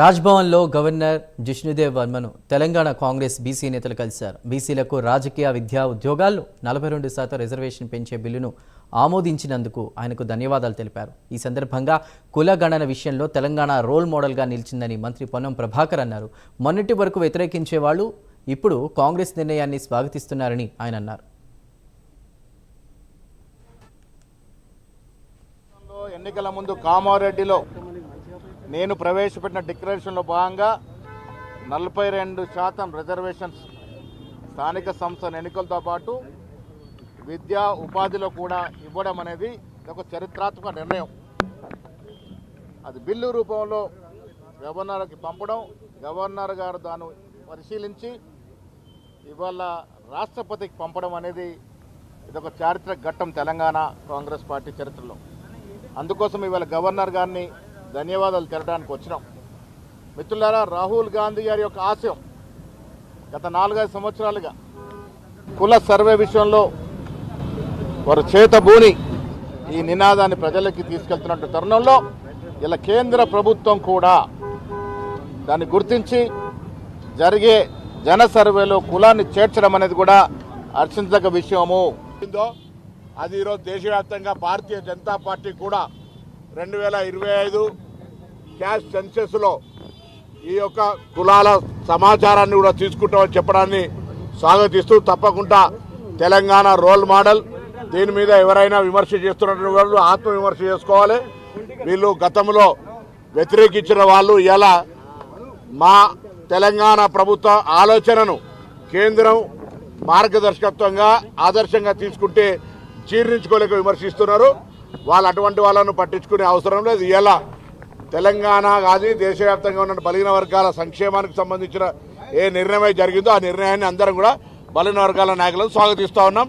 రాజ్భవన్లో governor Jishnu Dev వర్మను Telangana Congress BC నేతలు కలిశారు. బీసీలకు రాజకీయ విద్యా ఉద్యోగాల్లో నలభై రెండు శాతం రిజర్వేషన్ పెంచే బిల్లును ఆమోదించినందుకు ఆయనకు ధన్యవాదాలు తెలిపారు. ఈ సందర్భంగా కుల గణన విషయంలో తెలంగాణ రోల్ మోడల్గా నిలిచిందని మంత్రి పొన్నం ప్రభాకర్ అన్నారు. మొన్నటి వరకు వ్యతిరేకించే వాళ్ళు ఇప్పుడు కాంగ్రెస్ నిర్ణయాన్ని స్వాగతిస్తున్నారని ఆయన అన్నారు. ఎన్నికల ముందు కామారెడ్డిలో నేను ప్రవేశపెట్టిన డిక్లరేషన్లో భాగంగా నలభై రెండు శాతం రిజర్వేషన్స్ స్థానిక సంస్థల ఎన్నికలతో పాటు విద్యా ఉపాధిలో కూడా ఇవ్వడం అనేది ఒక చరిత్రాత్మక నిర్ణయం. అది బిల్లు రూపంలో గవర్నర్కి పంపడం గవర్నర్ గారు దాన్ని పరిశీలించి ఇవాళ రాష్ట్రపతికి పంపడం అనేది ఇదొక చారిత్రక ఘట్టం తెలంగాణ కాంగ్రెస్ పార్టీ చరిత్రలో. అందుకోసం ఇవాళ గవర్నర్ గారిని ధన్యవాదాలు తెరడానికి వచ్చినాం. మిత్రులారా రాహుల్ గాంధీ గారి యొక్క ఆశయం గత నాలుగైదు సంవత్సరాలుగా కుల సర్వే విషయంలో వారు చేతబూని ఈ నినాదాన్ని ప్రజలకి తీసుకెళ్తున్నట్టు తరుణంలో ఇలా కేంద్ర ప్రభుత్వం కూడా దాన్ని గుర్తించి జరిగే జన సర్వేలో కులాన్ని చేర్చడం అనేది కూడా హర్షించక విషయము. అది ఈరోజు దేశవ్యాప్తంగా భారతీయ జనతా పార్టీ కూడా రెండు వేల ఇరవై ఐదు క్యాష్ సెన్సెస్లో ఈ యొక్క కులాల సమాచారాన్ని కూడా తీసుకుంటామని చెప్పడాన్ని స్వాగతిస్తూ తప్పకుండా తెలంగాణ రోల్ మోడల్ దీని మీద ఎవరైనా విమర్శ చేస్తున్నటువంటి వాళ్ళు ఆత్మవిమర్శ చేసుకోవాలి. వీళ్ళు గతంలో వ్యతిరేకించిన వాళ్ళు ఇలా మా తెలంగాణ ప్రభుత్వ ఆలోచనను కేంద్రం మార్గదర్శకత్వంగా ఆదర్శంగా తీసుకుంటే జీర్ణించుకోలేక విమర్శిస్తున్నారు. వాళ్ళు అటువంటి వాళ్ళను పట్టించుకునే అవసరం లేదు. ఇలా తెలంగాణ కానీ దేశవ్యాప్తంగా ఉన్న బలిగిన వర్గాల సంక్షేమానికి సంబంధించిన ఏ నిర్ణయం జరిగిందో ఆ నిర్ణయాన్ని అందరం కూడా బలిన వర్గాల నాయకులను స్వాగతిస్తూ ఉన్నాం.